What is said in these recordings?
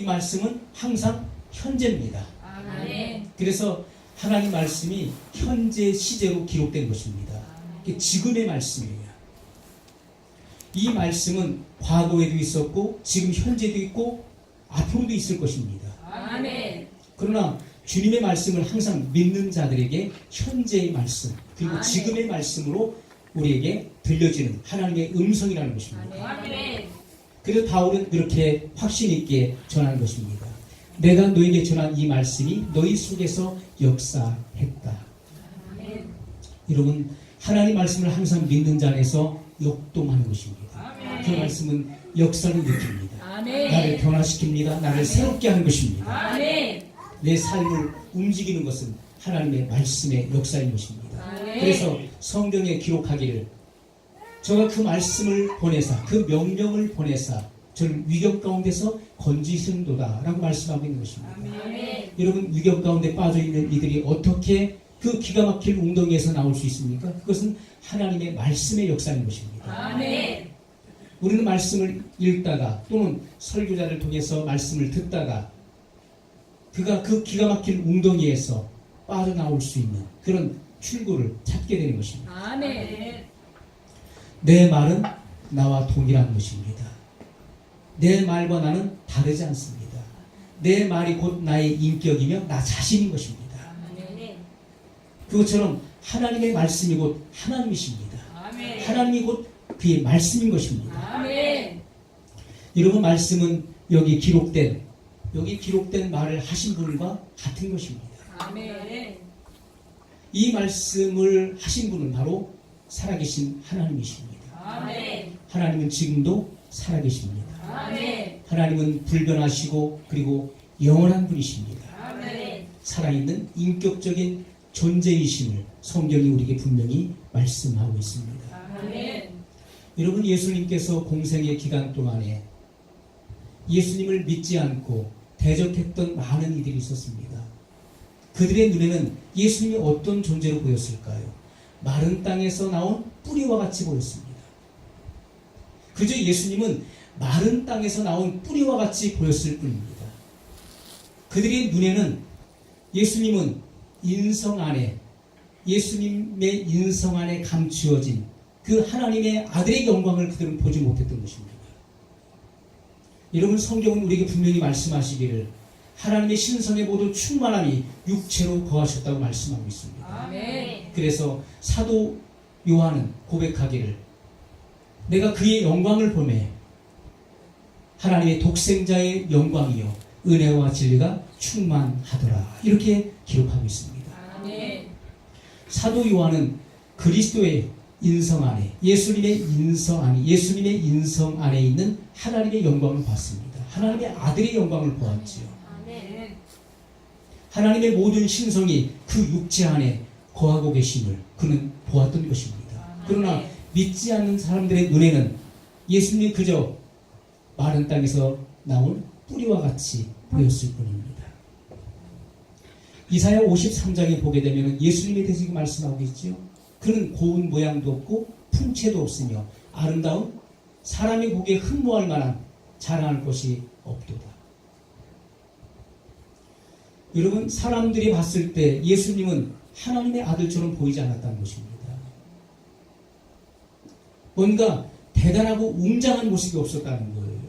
이 말씀은 항상 현재입니다. 아멘. 그래서 하나님 말씀이 현재 시제로 기록된 것입니다. 이게 지금의 말씀이에요. 이 말씀은 과거에도 있었고 지금 현재도 있고 앞으로도 있을 것입니다. 아멘. 그러나 주님의 말씀을 항상 믿는 자들에게 현재의 말씀 그리고 아멘. 지금의 말씀으로 우리에게 들려지는 하나님의 음성이라는 것입니다. 아멘. 그래서 바울은 그렇게 확신 있게 전하는 것입니다. 내가 너에게 전한 이 말씀이 너희 속에서 역사했다. 아멘. 여러분 하나님 말씀을 항상 믿는 자 안에서 역동하는 것입니다. 아멘. 그 말씀은 역사를 일으킵니다. 나를 아멘. 변화시킵니다. 나를 새롭게 하는 것입니다. 아멘. 내 삶을 움직이는 것은 하나님의 말씀의 역사인 것입니다. 아멘. 그래서 성경에 기록하기를 저가 그 말씀을 보내사 그 명령을 보내사 저를 위경 가운데서 건지신도다라고 말씀하고 있는 것입니다. 아멘. 여러분 위경 가운데 빠져 있는 이들이 어떻게 그 기가 막힌 웅덩이에서 나올 수 있습니까? 그것은 하나님의 말씀의 역사인 것입니다. 아멘. 우리는 말씀을 읽다가 또는 설교자를 통해서 말씀을 듣다가 그가 그 기가 막힌 웅덩이에서 빠져나올 수 있는 그런 출구를 찾게 되는 것입니다. 아멘. 내 말은 나와 동일한 것입니다. 내 말과 나는 다르지 않습니다. 내 말이 곧 나의 인격이며 나 자신인 것입니다. 그것처럼 하나님의 말씀이 곧 하나님이십니다. 아멘. 하나님이 곧 그의 말씀인 것입니다. 아멘. 여러분 말씀은 여기 기록된 여기 기록된 말을 하신 분과 같은 것입니다. 아멘. 이 말씀을 하신 분은 바로 살아계신 하나님이십니다. 아멘. 하나님은 지금도 살아계십니다. 아멘. 하나님은 불변하시고 그리고 영원한 분이십니다. 아멘. 살아있는 인격적인 존재이심을 성경이 우리에게 분명히 말씀하고 있습니다. 아멘. 여러분 예수님께서 공생의 기간 동안에 예수님을 믿지 않고 대적했던 많은 이들이 있었습니다. 그들의 눈에는 예수님이 어떤 존재로 보였을까요? 마른 땅에서 나온 뿌리와 같이 보였습니다. 그저 예수님은 마른 땅에서 나온 뿌리와 같이 보였을 뿐입니다. 그들의 눈에는 예수님은 인성 안에 예수님의 인성 안에 감추어진 그 하나님의 아들의 영광을 그들은 보지 못했던 것입니다. 여러분 성경은 우리에게 분명히 말씀하시기를 하나님의 신성의 모든 충만함이 육체로 거하셨다고 말씀하고 있습니다. 아멘. 그래서 사도 요한은 고백하기를 내가 그의 영광을 보매 하나님의 독생자의 영광이요 은혜와 진리가 충만하더라 이렇게 기록하고 있습니다. 아멘. 사도 요한은 그리스도의 인성 안에 예수님의 인성 안에 예수님의 인성 안에 있는 하나님의 영광을 봤습니다. 하나님의 아들의 영광을 보았지요. 하나님의 모든 신성이 그 육체 안에 거하고 계심을 그는 보았던 것입니다. 그러나 믿지 않는 사람들의 눈에는 예수님이 그저 마른 땅에서 나온 뿌리와 같이 보였을 뿐입니다. 이사야 53장에 보게 되면 예수님에 대해서 말씀하고 있죠. 그는 고운 모양도 없고 풍채도 없으며 아름다운 사람이 보기에 흠모할 만한 자랑할 것이 없도다. 여러분 사람들이 봤을 때 예수님은 하나님의 아들처럼 보이지 않았다는 것입니다. 뭔가 대단하고 웅장한 모습이 없었다는 거예요.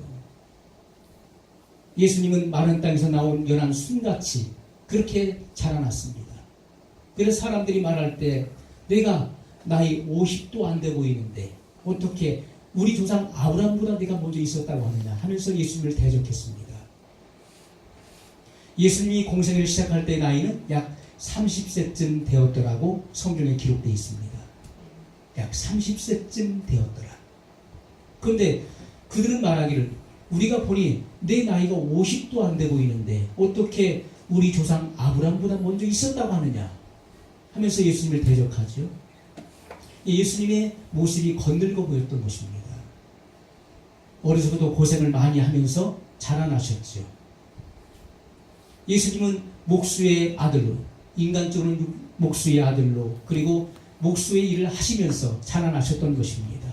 예수님은 마른 땅에서 나온 연한 순같이 그렇게 자라났습니다. 그래서 사람들이 말할 때 내가 나이 50도 안 돼 보이는데 어떻게 우리 조상 아브라함보다 내가 먼저 있었다고 하느냐 하면서 예수님을 대적했습니다. 예수님이 공생을 시작할 때 나이는 약 30세쯤 되었더라고 성경에 기록되어 있습니다. 약 30세쯤 되었더라. 그런데 그들은 말하기를 우리가 보니 내 나이가 50도 안 돼 보이는데 어떻게 우리 조상 아브라함보다 먼저 있었다고 하느냐 하면서 예수님을 대적하죠. 예수님의 모습이 건들고 보였던 것입니다. 어려서부터 고생을 많이 하면서 자라나셨죠. 예수님은 목수의 아들로, 인간적으로는 목수의 아들로, 그리고 목수의 일을 하시면서 자라나셨던 것입니다.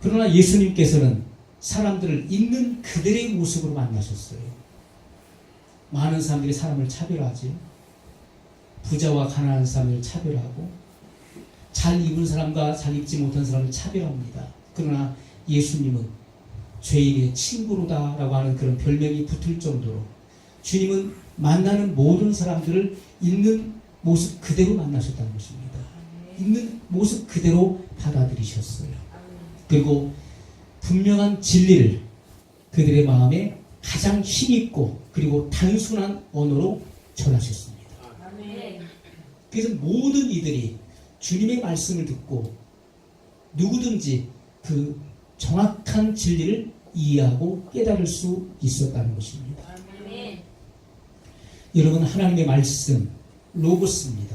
그러나 예수님께서는 사람들을 있는 그들의 모습으로 만나셨어요. 많은 사람들이 사람을 차별하지. 부자와 가난한 사람을 차별하고 잘 입은 사람과 잘 입지 못한 사람을 차별합니다. 그러나 예수님은 죄인의 친구로다라고 하는 그런 별명이 붙을 정도로 주님은 만나는 모든 사람들을 있는 모습 그대로 만나셨다는 것입니다. 있는 모습 그대로 받아들이셨어요. 그리고 분명한 진리를 그들의 마음에 가장 힘있고 그리고 단순한 언어로 전하셨습니다. 그래서 모든 이들이 주님의 말씀을 듣고 누구든지 그 정확한 진리를 이해하고 깨달을 수 있었다는 것입니다. 아멘. 여러분 하나님의 말씀 로고스입니다.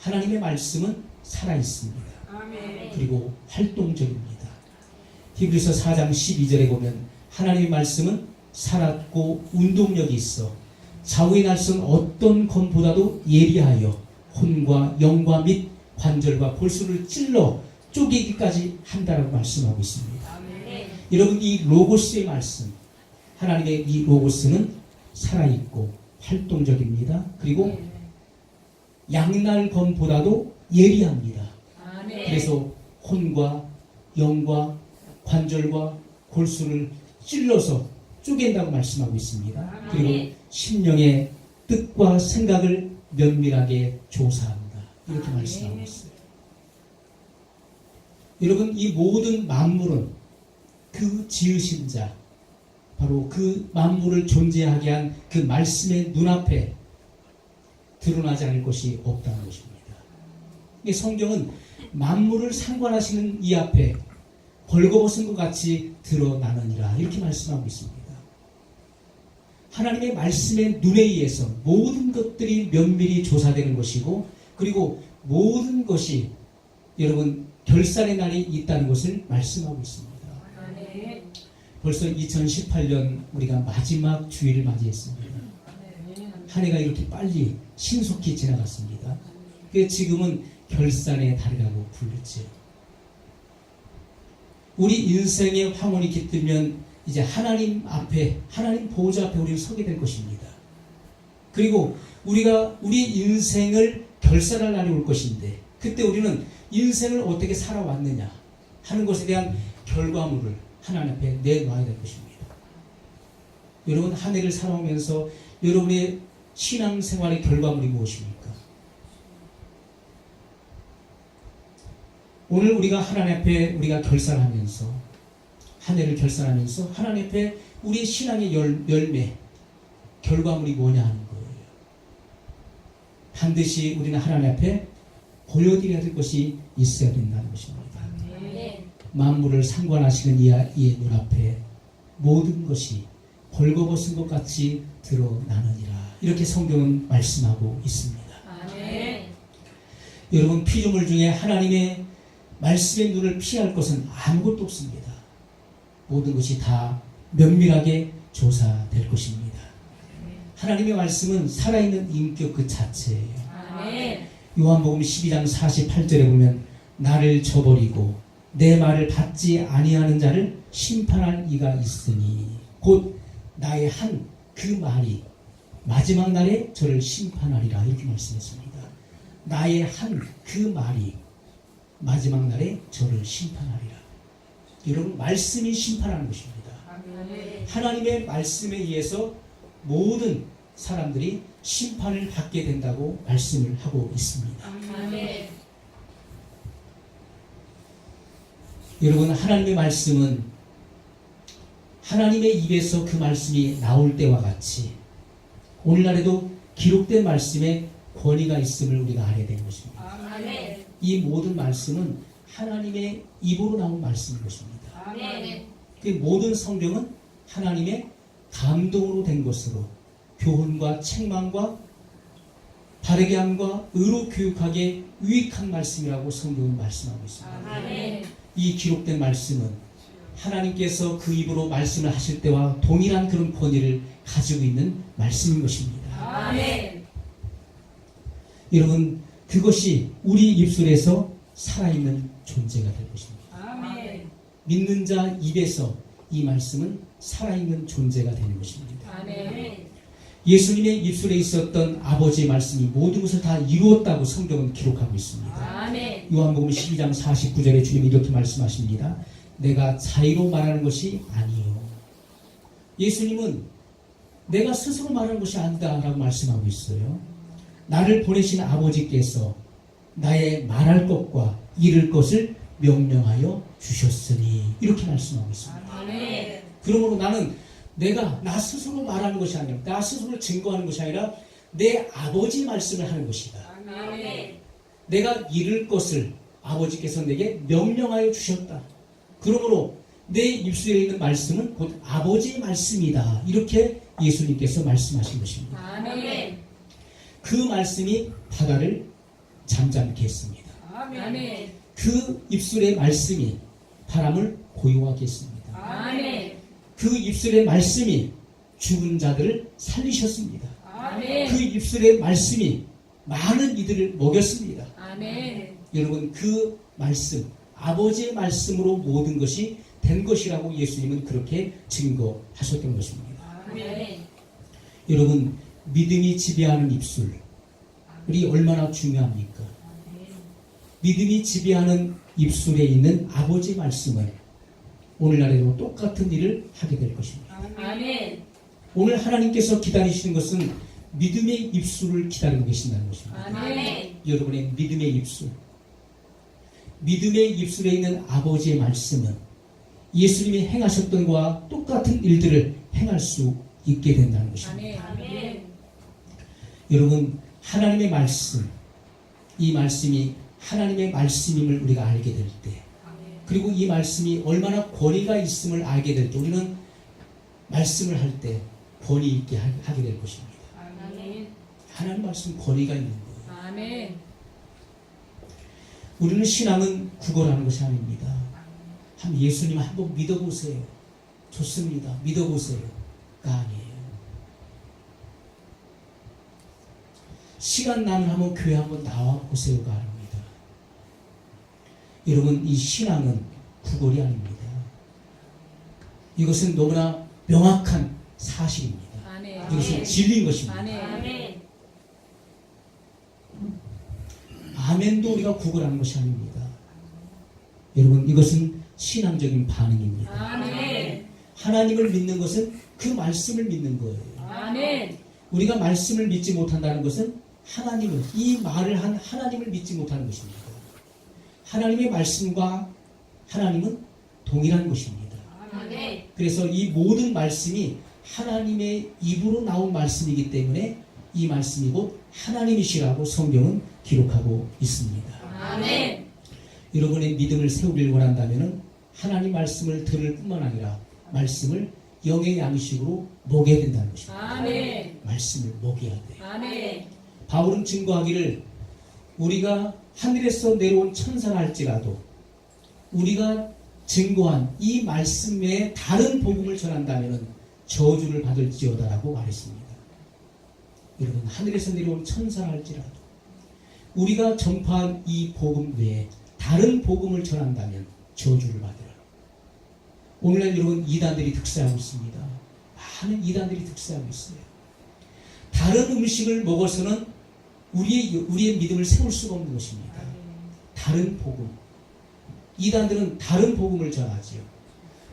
하나님의 말씀은 살아 있습니다. 아멘. 그리고 활동적입니다. 히브리서 4장 12절에 보면 하나님의 말씀은 살았고 운동력이 있어 좌우의 날선 어떤 검보다도 예리하여 혼과 영과 및 관절과 골수를 찔러 쪼개기까지 한다라고 말씀하고 있습니다. 여러분 이 로고스의 말씀 하나님의 이 로고스는 살아있고 활동적입니다. 그리고 양날 검보다도 예리합니다. 아멘. 그래서 혼과 영과 관절과 골수를 찔러서 쪼갠다고 말씀하고 있습니다. 그리고 심령의 뜻과 생각을 면밀하게 조사한다. 이렇게 말씀하고 있어요. 여러분 이 모든 만물은 그 지으신 자 바로 그 만물을 존재하게 한 그 말씀의 눈앞에 드러나지 않을 것이 없다는 것입니다. 이 성경은 만물을 상관하시는 이 앞에 벌거벗은 것 같이 드러나느니라 이렇게 말씀하고 있습니다. 하나님의 말씀의 눈에 의해서 모든 것들이 면밀히 조사되는 것이고 그리고 모든 것이 여러분 결산의 날이 있다는 것을 말씀하고 있습니다. 벌써 2018년 우리가 마지막 주일을 맞이했습니다. 한 해가 이렇게 빨리 신속히 지나갔습니다. 그 지금은 결산의 달이라고 부르죠. 우리 인생의 황혼이 깃들면 이제 하나님 앞에 하나님 보호자 앞에 우리는 서게 될 것입니다. 그리고 우리가 우리 인생을 결산할 날이 올 것인데 그때 우리는 인생을 어떻게 살아왔느냐 하는 것에 대한 결과물을 하나님 앞에 내놔야 될 것입니다. 여러분 한 해를 살아오면서 여러분의 신앙생활의 결과물이 무엇입니까? 오늘 우리가 하나님 앞에 우리가 결산하면서 한 해를 결산하면서 하나님 앞에 우리의 신앙의 열, 열매 결과물이 뭐냐 하는 거예요. 반드시 우리는 하나님 앞에 보여드려야 될 것이 있어야 된다는 것입니다. 만물을 상관하시는 이의 이의 눈앞에 모든 것이 벌거벗은 것 같이 드러나느니라 이렇게 성경은 말씀하고 있습니다. 아멘. 여러분 피조물 중에 하나님의 말씀의 눈을 피할 것은 아무것도 없습니다. 모든 것이 다 면밀하게 조사될 것입니다. 하나님의 말씀은 살아있는 인격 그 자체예요. 아멘. 요한복음 12장 48절에 보면 나를 저버리고 내 말을 받지 아니하는 자를 심판할 이가 있으니 곧 나의 한 그 말이 마지막 날에 저를 심판하리라 이렇게 말씀했습니다. 나의 한 그 말이 마지막 날에 저를 심판하리라. 여러분 말씀이 심판하는 것입니다. 하나님의 말씀에 의해서 모든 사람들이 심판을 받게 된다고 말씀을 하고 있습니다. 아멘. 여러분 하나님의 말씀은 하나님의 입에서 그 말씀이 나올 때와 같이 오늘날에도 기록된 말씀에 권위가 있음을 우리가 알아야 되는 것입니다. 아멘. 이 모든 말씀은 하나님의 입으로 나온 말씀인 것입니다. 아멘. 그 모든 성경은 하나님의 감동으로 된 것으로 교훈과 책망과 바르게 함과 의로 교육하게 유익한 말씀이라고 성경은 말씀하고 있습니다. 아멘. 이 기록된 말씀은 하나님께서 그 입으로 말씀을 하실 때와 동일한 그런 권위를 가지고 있는 말씀인 것입니다. 아멘. 여러분, 그것이 우리 입술에서 살아있는 존재가 될 것입니다. 아멘. 믿는 자 입에서 이 말씀은 살아있는 존재가 되는 것입니다. 아멘. 예수님의 입술에 있었던 아버지의 말씀이 모든 것을 다 이루었다고 성경은 기록하고 있습니다. 아멘. 요한복음 12장 49절에 주님이 이렇게 말씀하십니다. 내가 자의로 말하는 것이 아니요. 예수님은 내가 스스로 말하는 것이 아니다라고 말씀하고 있어요. 나를 보내신 아버지께서 나의 말할 것과 이를 것을 명령하여 주셨으니 이렇게 말씀하고 있습니다. 아멘. 그러므로 나는 내가 나 스스로 말하는 것이 아니라 나 스스로 증거하는 것이 아니라 내 아버지 말씀을 하는 것이다. 아멘. 내가 이룰 것을 아버지께서 내게 명령하여 주셨다. 그러므로 내 입술에 있는 말씀은 곧 아버지의 말씀이다. 이렇게 예수님께서 말씀하신 것입니다. 아멘. 그 말씀이 바다를 잠잠케 했습니다. 아멘. 그 입술의 말씀이 바람을 고요하게 했습니다. 아멘. 그 입술의 말씀이 죽은 자들을 살리셨습니다. 그 아멘. 입술의 말씀이 많은 이들을 먹였습니다. 아멘. 여러분 그 말씀 아버지의 말씀으로 모든 것이 된 것이라고 예수님은 그렇게 증거하셨던 것입니다. 아멘. 여러분 믿음이 지배하는 입술 우리 얼마나 중요합니까? 믿음이 지배하는 입술에 있는 아버지의 말씀은 오늘날에도 똑같은 일을 하게 될 것입니다. 아멘. 오늘 하나님께서 기다리시는 것은 믿음의 입술을 기다리고 계신다는 것입니다. 아멘. 여러분의 믿음의 입술. 믿음의 입술에 있는 아버지의 말씀은 예수님이 행하셨던 것과 똑같은 일들을 행할 수 있게 된다는 것입니다. 아멘. 여러분, 하나님의 말씀, 이 말씀이 하나님의 말씀임을 우리가 알게 될 때, 그리고 이 말씀이 얼마나 권위가 있음을 알게 될 때, 우리는 말씀을 할 때 권위 있게 하- 하게 될 것입니다. 하나님 말씀 권위가 있는 거예요. 아멘. 우리는 신앙은 구걸하는 것이 아닙니다. 한 예수님 한번 믿어보세요. 좋습니다. 믿어보세요가 아니에요. 시간 나면 한번 교회 한번 나와 보세요가 아닙니다. 여러분 이 신앙은 구걸이 아닙니다. 이것은 너무나 명확한 사실입니다. 아멘. 이것은 진리인 것입니다. 아멘. 아멘. 아멘도 우리가 구걸하는 것이 아닙니다. 여러분 이것은 신앙적인 반응입니다. 아멘. 하나님을 믿는 것은 그 말씀을 믿는 거예요. 아멘. 우리가 말씀을 믿지 못한다는 것은 하나님을 이 말을 한 하나님을 믿지 못하는 것입니다. 하나님의 말씀과 하나님은 동일한 것입니다. 아멘. 그래서 이 모든 말씀이 하나님의 입으로 나온 말씀이기 때문에 이 말씀이 곧 하나님이시라고 성경은 기록하고 있습니다. 아멘. 여러분의 믿음을 세우길 원한다면 하나님 말씀을 들을 뿐만 아니라 말씀을 영의 양식으로 먹여야 된다는 것입니다. 아멘. 말씀을 먹여야 돼요. 아멘. 바울은 증거하기를 우리가 하늘에서 내려온 천사라 할지라도 우리가 증거한 이 말씀 외에 다른 복음을 전한다면 저주를 받을지어다라고 말했습니다. 여러분 하늘에서 내려온 천사라 할지라도 우리가 전파한 이 복음 외에 다른 복음을 전한다면 저주를 받으라. 오늘날 여러분 이단들이 득세하고 있습니다. 많은 이단들이 득세하고 있어요. 다른 음식을 먹어서는 우리의 우리의 믿음을 세울 수가 없는 것입니다. 다른 복음. 이단들은 다른 복음을 전하지요.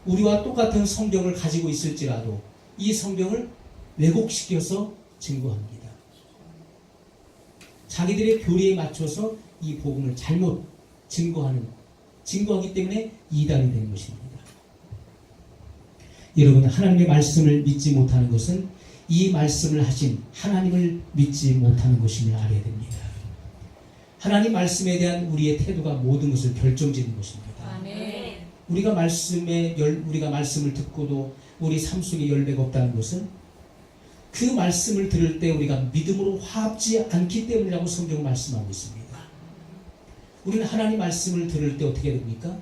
우리와 똑같은 성경을 가지고 있을지라도 이 성경을 왜곡시켜서 증거합니다. 자기들의 교리에 맞춰서 이 복음을 잘못 증거하는 증거하기 때문에 이단이 되는 것입니다. 여러분 하나님의 말씀을 믿지 못하는 것은 이 말씀을 하신 하나님을 믿지 못하는 것임을 알아야 됩니다. 하나님 말씀에 대한 우리의 태도가 모든 것을 결정짓는 것입니다. 아멘. 우리가 말씀에 열, 우리가 말씀을 듣고도 우리 삶 속에 열매가 없다는 것은 그 말씀을 들을 때 우리가 믿음으로 화합지 않기 때문이라고 성경은 말씀하고 있습니다. 우리는 하나님 말씀을 들을 때 어떻게 됩니까?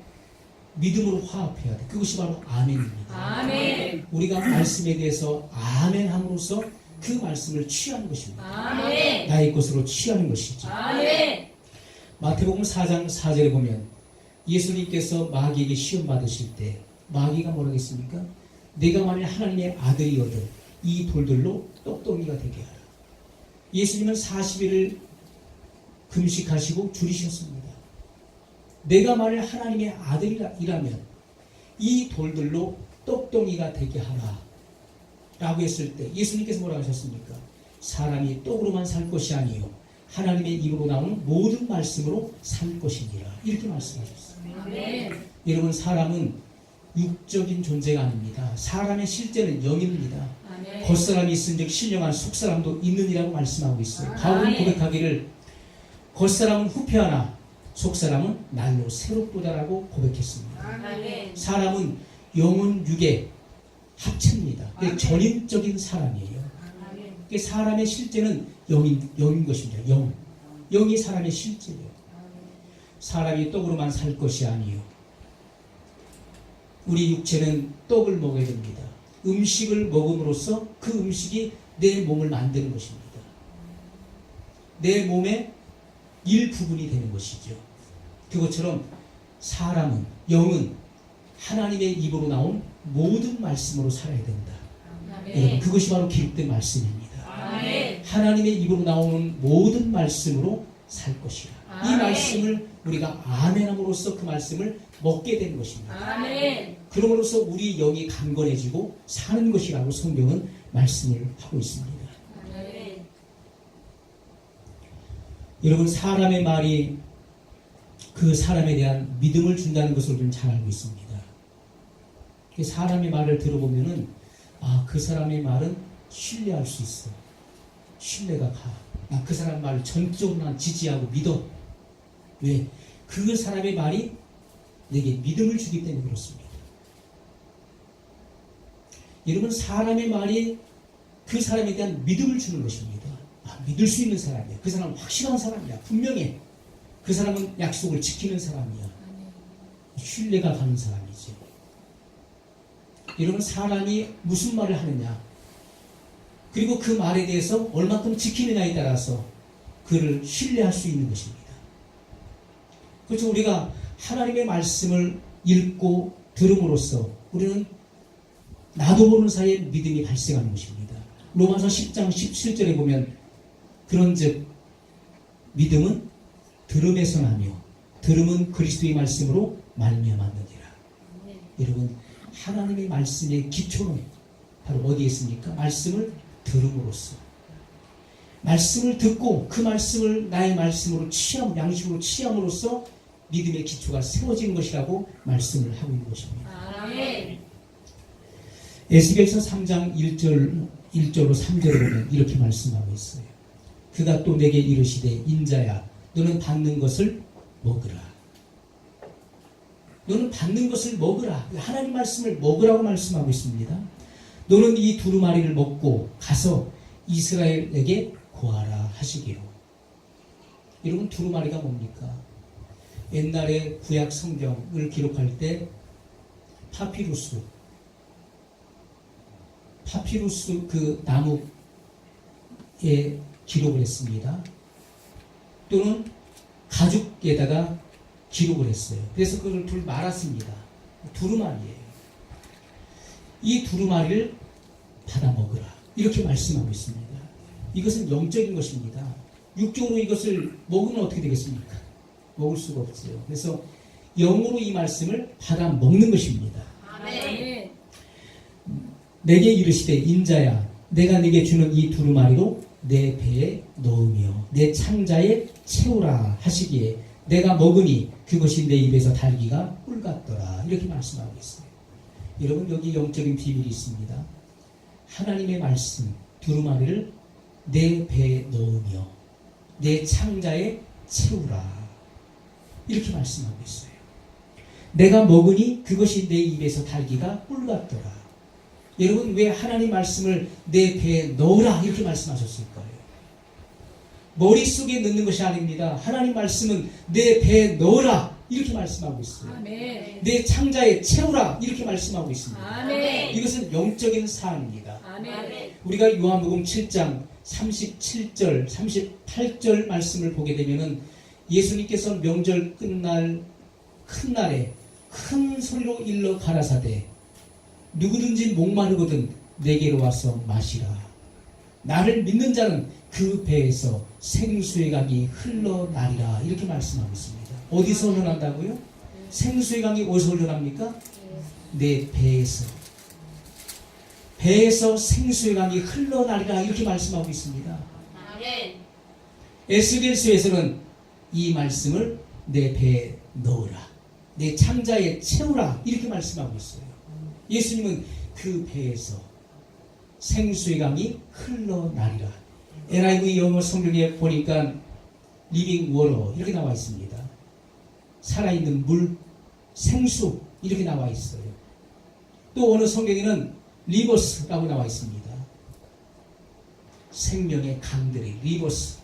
믿음으로 화합해야 돼. 그것이 바로 아멘입니다. 아멘. 우리가 말씀에 대해서 아멘 함으로써 그 말씀을 취하는 것입니다. 아멘. 나의 것으로 취하는 것이죠. 아멘. 마태복음 4장 4절에 보면 예수님께서 마귀에게 시험 받으실 때 마귀가 뭐라고 했습니까? 내가 만일 하나님의 아들이거든 이 돌들로 똑똑이가 되게 하라. 예수님은 40일을 금식하시고 줄이셨습니다. 내가 만일 하나님의 아들이라면 이 돌들로 똑똑이가 되게 하라. 라고 했을 때 예수님께서 뭐라고 하셨습니까? 사람이 떡으로만 살 것이 아니요 하나님의 입으로 나오는 모든 말씀으로 살 것이니라. 이렇게 말씀하셨어요. 아멘. 여러분 사람은 육적인 존재가 아닙니다. 사람의 실제는 영입니다. 겉사람이 있은즉 신령한 속사람도 있느니라고 말씀하고 있어요. 아, 바울은 네. 고백하기를 겉사람은 후패하나 속사람은 날로 새롭도다라고 고백했습니다. 아멘. 사람은 영혼 육의 합체입니다. 그게 아멘. 전인적인 사람이에요. 그게 사람의 실제는 영인, 영인 것입니다. 영. 영이 사람의 실제예요. 사람이 떡으로만 살 것이 아니요. 우리 육체는 떡을 먹어야 됩니다. 음식을 먹음으로써 그 음식이 내 몸을 만드는 것입니다. 내 몸의 일부분이 되는 것이죠. 그것처럼 사람은, 영은 하나님의 입으로 나온 모든 말씀으로 살아야 된다. 아멘. 그것이 바로 기록된 말씀입니다. 아멘. 하나님의 입으로 나오는 모든 말씀으로 살 것이라. 이 아멘. 말씀을 우리가 아멘함으로써 그 말씀을 먹게 되는 것입니다. 아멘. 그럼으로써 우리 영이 강건해지고 사는 것이라고 성경은 말씀을 하고 있습니다. 아멘. 여러분 사람의 말이 그 사람에 대한 믿음을 준다는 것을 우리는 잘 알고 있습니다. 그 사람의 말을 들어보면은 아 그 사람의 말은 신뢰할 수 있어. 신뢰가 가. 나그 사람 말을 전적으로 난 지지하고 믿어. 왜? 그 사람의 말이 내게 믿음을 주기 때문에 그렇습니다. 여러분 사람의 말이 그 사람에 대한 믿음을 주는 것입니다. 아, 믿을 수 있는 사람이야. 그 사람은 확실한 사람이야. 분명해. 그 사람은 약속을 지키는 사람이야. 신뢰가 가는 사람이지. 여러분 사람이 무슨 말을 하느냐 그리고 그 말에 대해서 얼마큼 지키느냐에 따라서 그를 신뢰할 수 있는 것입니다. 그렇죠. 우리가 하나님의 말씀을 읽고 들음으로써 우리는 나도 모르는 사이에 믿음이 발생하는 것입니다. 로마서 10장 17절에 보면 그런즉 믿음은 들음에서 나며 들음은 그리스도의 말씀으로 말미암았느니라. 여러분 하나님의 말씀의 기초는 바로 어디에 있습니까? 말씀을 들음으로써 말씀을 듣고 그 말씀을 나의 말씀으로 취함 양식으로 취함으로써 믿음의 기초가 세워진 것이라고 말씀을 하고 있는 것입니다. 에스겔서 3장 1절 1절로 3절에 보면 이렇게 말씀하고 있어요. 그가 또 내게 이르시되 인자야 너는 받는 것을 먹으라. 너는 받는 것을 먹으라. 하나님 말씀을 먹으라고 말씀하고 있습니다. 너는 이 두루마리를 먹고 가서 이스라엘에게 고하라 하시기로. 여러분 두루마리가 뭡니까? 옛날에 구약 성경을 기록할 때 파피루스 파피루스 그 나무에 기록을 했습니다. 또는 가죽에다가 기록을 했어요. 그래서 그걸 둘 말았습니다. 두루마리예요. 이 두루마리를 받아 먹으라. 이렇게 말씀하고 있습니다. 이것은 영적인 것입니다. 육적으로 이것을 먹으면 어떻게 되겠습니까? 먹을 수가 없어요. 그래서 영으로 이 말씀을 받아 먹는 것입니다. 아멘. 내게 이르시되 인자야 내가 네게 주는 이 두루마리로 내 배에 넣으며 내 창자에 채우라 하시기에 내가 먹으니 그것이 내 입에서 달기가 꿀 같더라 이렇게 말씀하고 있어요. 여러분 여기 영적인 비밀이 있습니다. 하나님의 말씀 두루마리를 내 배에 넣으며 내 창자에 채우라 이렇게 말씀하고 있어요. 내가 먹으니 그것이 내 입에서 달기가 꿀 같더라. 여러분 왜 하나님 말씀을 내 배에 넣으라 이렇게 말씀하셨을까요? 머릿속에 넣는 것이 아닙니다. 하나님 말씀은 내 배에 넣으라 이렇게 말씀하고 있어요. 아멘. 내 창자에 채우라 이렇게 말씀하고 있습니다. 아멘. 이것은 영적인 사안입니다. 아멘. 우리가 요한복음 7장 37절, 38절 말씀을 보게 되면은 예수님께서 명절 끝날 큰 날에 큰 소리로 일러 가라사대 누구든지 목마르거든 내게로 와서 마시라 나를 믿는 자는 그 배에서 생수의 강이 흘러나리라 이렇게 말씀하고 있습니다 어디서 흘러난다고요? 생수의 강이 어디서 흘러납니까? 내 배에서 배에서 생수의 강이 흘러나리라 이렇게 말씀하고 있습니다. 에스겔서에서는 이 말씀을 내 배에 넣으라. 내 창자에 채우라. 이렇게 말씀하고 있어요. 예수님은 그 배에서 생수의 강이 흘러나리라. NIV 영어 성경에 보니까 리빙 워러 이렇게 나와 있습니다. 살아있는 물, 생수 이렇게 나와 있어요. 또 어느 성경에는 리버스라고 나와 있습니다. 생명의 강들이 리버스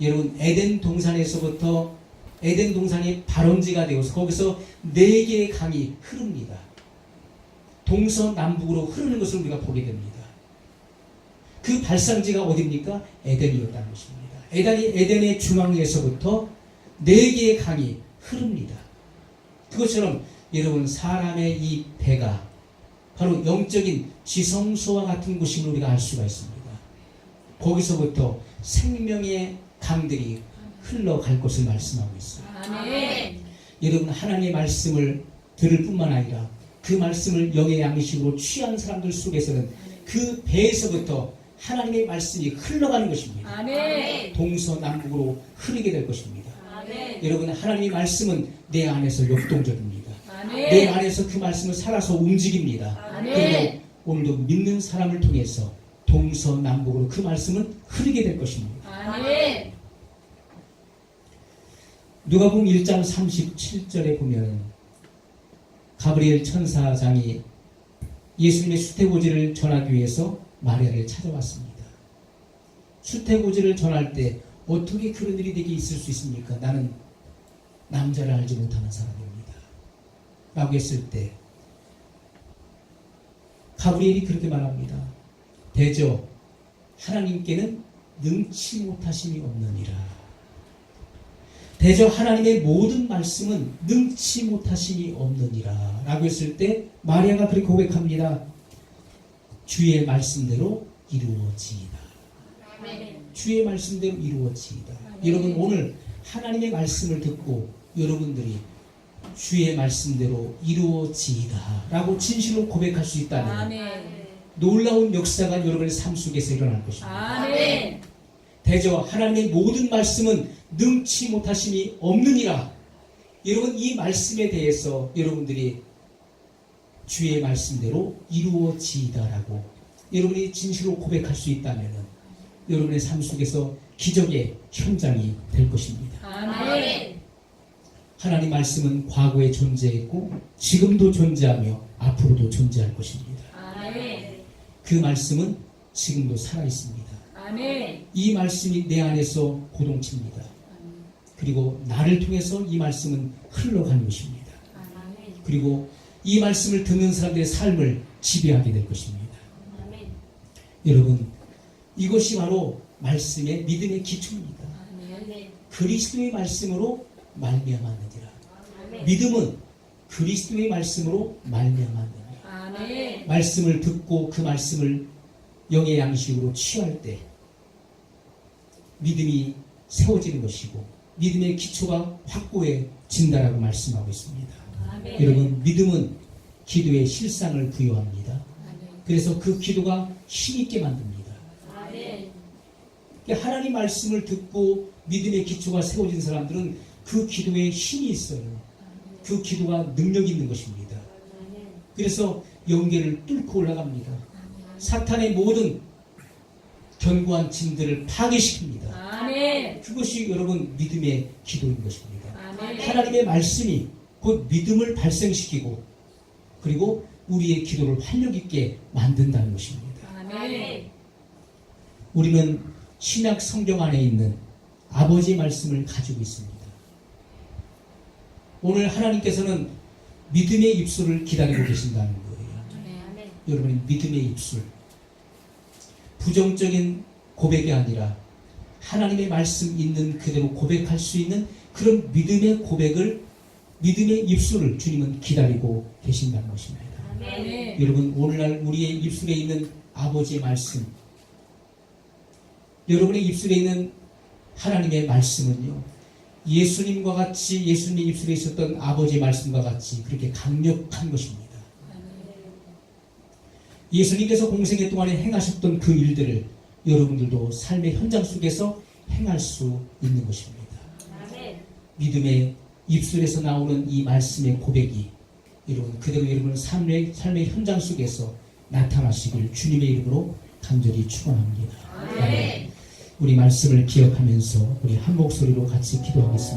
여러분 에덴 동산에서부터 에덴 동산이 발원지가 되어서 거기서 네 개의 강이 흐릅니다. 동서남북으로 흐르는 것을 우리가 보게 됩니다. 그 발상지가 어디입니까? 에덴이었다는 것입니다. 에덴이 에덴의 중앙에서부터 네 개의 강이 흐릅니다. 그것처럼 여러분 사람의 이 배가 바로 영적인 지성소와 같은 곳임을 우리가 알 수가 있습니다. 거기서부터 생명의 강들이 흘러갈 것을 말씀하고 있어요. 아멘. 여러분 하나님의 말씀을 들을 뿐만 아니라 그 말씀을 영의 양식으로 취한 사람들 속에서는 그 배에서부터 하나님의 말씀이 흘러가는 것입니다. 아멘. 동서남북으로 흐르게 될 것입니다. 아멘. 여러분 하나님의 말씀은 내 안에서 역동적입니다. 내 아멘. 안에서 그 말씀을 살아서 움직입니다. 아멘. 그리고 오늘도 믿는 사람을 통해서 동서남북으로 그 말씀은 흐르게 될 것입니다. 누가복음 1장 37절에 보면 가브리엘 천사장이 예수님의 수태고지를 전하기 위해서 마리아를 찾아왔습니다. 수태고지를 전할 때 어떻게 그런 일이 되게 있을 수 있습니까? 나는 남자를 알지 못하는 사람입니다. 라고 했을 때 가브리엘이 그렇게 말합니다. 대저 하나님께는 능치 못하심이 없느니라. 대저 하나님의 모든 말씀은 능치 못하심이 없느니라 라고 했을 때 마리아가 그렇게 고백합니다. 주의 말씀대로 이루어지이다. 주의 말씀대로 이루어지이다. 여러분 오늘 하나님의 말씀을 듣고 여러분들이 주의 말씀대로 이루어지이다 라고 진실로 고백할 수 있다면 아멘. 놀라운 역사가 여러분의 삶 속에서 일어날 것입니다. 아멘. 대저 하나님의 모든 말씀은 능치 못하심이 없느니라. 여러분 이 말씀에 대해서 여러분들이 주의 말씀대로 이루어지이다라고 여러분이 진실로 고백할 수 있다면 여러분의 삶 속에서 기적의 현장이 될 것입니다. 아멘. 하나님 말씀은 과거에 존재했고 지금도 존재하며 앞으로도 존재할 것입니다. 아멘. 그 말씀은 지금도 살아 있습니다. 아멘. 이 말씀이 내 안에서 고동칩니다. 그리고 나를 통해서 이 말씀은 흘러가는 것입니다. 아멘. 그리고 이 말씀을 듣는 사람들의 삶을 지배하게 될 것입니다. 아멘. 여러분, 이것이 바로 말씀의 믿음의 기초입니다. 아멘. 그리스도의 말씀으로 말미암았느니라. 아멘. 믿음은 그리스도의 말씀으로 말미암았느니라. 아멘. 말씀을 듣고 그 말씀을 영의 양식으로 취할 때 믿음이 세워지는 것이고 믿음의 기초가 확고해진다라고 말씀하고 있습니다. 아멘. 여러분 믿음은 기도의 실상을 부여합니다. 아멘. 그래서 그 기도가 힘있게 만듭니다. 아멘. 하나님 말씀을 듣고 믿음의 기초가 세워진 사람들은 그 기도에 힘이 있어요. 그 기도가 능력 있는 것입니다. 그래서 영계를 뚫고 올라갑니다. 사탄의 모든 견고한 짐들을 파괴시킵니다. 아멘. 그것이 여러분 믿음의 기도인 것입니다. 아멘. 하나님의 말씀이 곧 믿음을 발생시키고 그리고 우리의 기도를 활력 있게 만든다는 것입니다. 아멘. 우리는 신약 성경 안에 있는 아버지의 말씀을 가지고 있습니다. 오늘 하나님께서는 믿음의 입술을 기다리고 계신다는. 아멘. 여러분 믿음의 입술 부정적인 고백이 아니라 하나님의 말씀 있는 그대로 고백할 수 있는 그런 믿음의 고백을 믿음의 입술을 주님은 기다리고 계신다는 것입니다. 아멘. 여러분 오늘날 우리의 입술에 있는 아버지의 말씀 여러분의 입술에 있는 하나님의 말씀은요 예수님과 같이 예수님의 입술에 있었던 아버지의 말씀과 같이 그렇게 강력한 것입니다. 예수님께서 공생애 동안에 행하셨던 그 일들을 여러분들도 삶의 현장 속에서 행할 수 있는 것입니다. 아멘. 믿음의 입술에서 나오는 이 말씀의 고백이 여러분 그대로 여러분 삶의 삶의 현장 속에서 나타나시길 주님의 이름으로 간절히 축원합니다. 우리 말씀을 기억하면서 우리 한 목소리로 같이 기도하겠습니다.